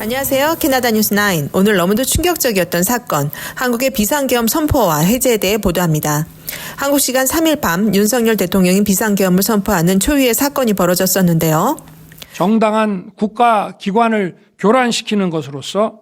안녕하세요. 캐나다 뉴스 9. 오늘 너무도 충격적이었던 사건, 한국의 비상계엄 선포와 해제에 대해 보도합니다. 한국 시간 3일 밤 윤석열 대통령이 비상계엄을 선포하는 초유의 사건이 벌어졌었는데요. 정당한 국가 기관을 교란시키는 것으로서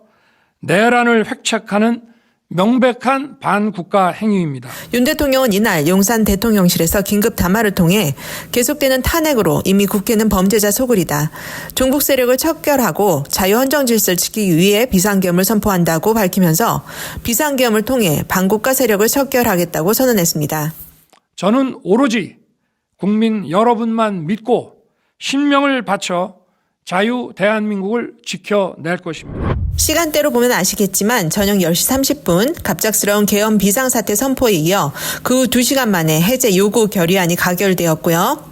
내란을 획책하는 명백한 반국가 행위입니다. 윤 대통령은 이날 용산 대통령실에서 긴급 담화를 통해 계속되는 탄핵으로 이미 국회는 범죄자 소굴이다. 종북 세력을 척결하고 자유헌정 질서를 지키기 위해 비상계엄을 선포한다고 밝히면서 비상계엄을 통해 반국가 세력을 척결하겠다고 선언했습니다. 저는 오로지 국민 여러분만 믿고 신명을 바쳐 자유 대한민국을 지켜낼 것입니다. 시간대로 보면 아시겠지만 저녁 10시 30분 갑작스러운 계엄 비상사태 선포에 이어 그 후 2시간 만에 해제 요구 결의안이 가결되었고요.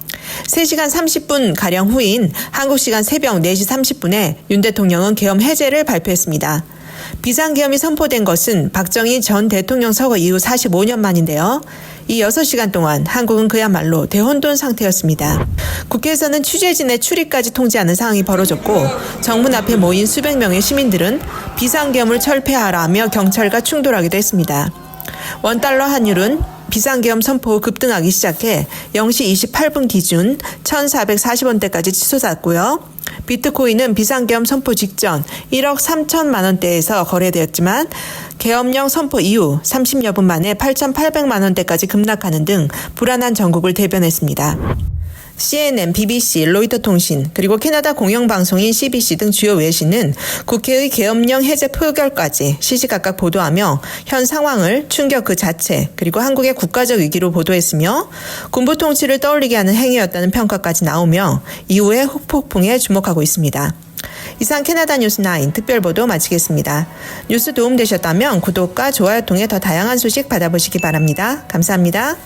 3시간 30분 가량 후인 한국 시간 새벽 4시 30분에 윤 대통령은 계엄 해제를 발표했습니다. 비상계엄이 선포된 것은 박정희 전 대통령 서거 이후 45년 만인데요. 이 6시간 동안 한국은 그야말로 대혼돈 상태였습니다. 국회에서는 취재진의 출입까지 통제하는 상황이 벌어졌고 정문 앞에 모인 수백 명의 시민들은 비상계엄을 철폐하라며 경찰과 충돌하기도 했습니다. 원달러 환율은 비상계엄 선포 후 급등하기 시작해 0시 28분 기준 1,440원대까지 치솟았고요. 비트코인은 비상계엄 선포 직전 1억 3천만 원대에서 거래되었지만 계엄령 선포 이후 30여 분 만에 8,800만 원대까지 급락하는 등 불안한 전국을 대변했습니다. CNN, BBC, 로이터 통신, 그리고 캐나다 공영방송인 CBC 등 주요 외신은 국회의 계엄령 해제 표결까지 시시각각 보도하며 현 상황을 충격 그 자체, 그리고 한국의 국가적 위기로 보도했으며 군부 통치를 떠올리게 하는 행위였다는 평가까지 나오며 이후의 후폭풍에 주목하고 있습니다. 이상 캐나다 뉴스 9 특별 보도 마치겠습니다. 뉴스 도움되셨다면 구독과 좋아요 통해 더 다양한 소식 받아보시기 바랍니다. 감사합니다.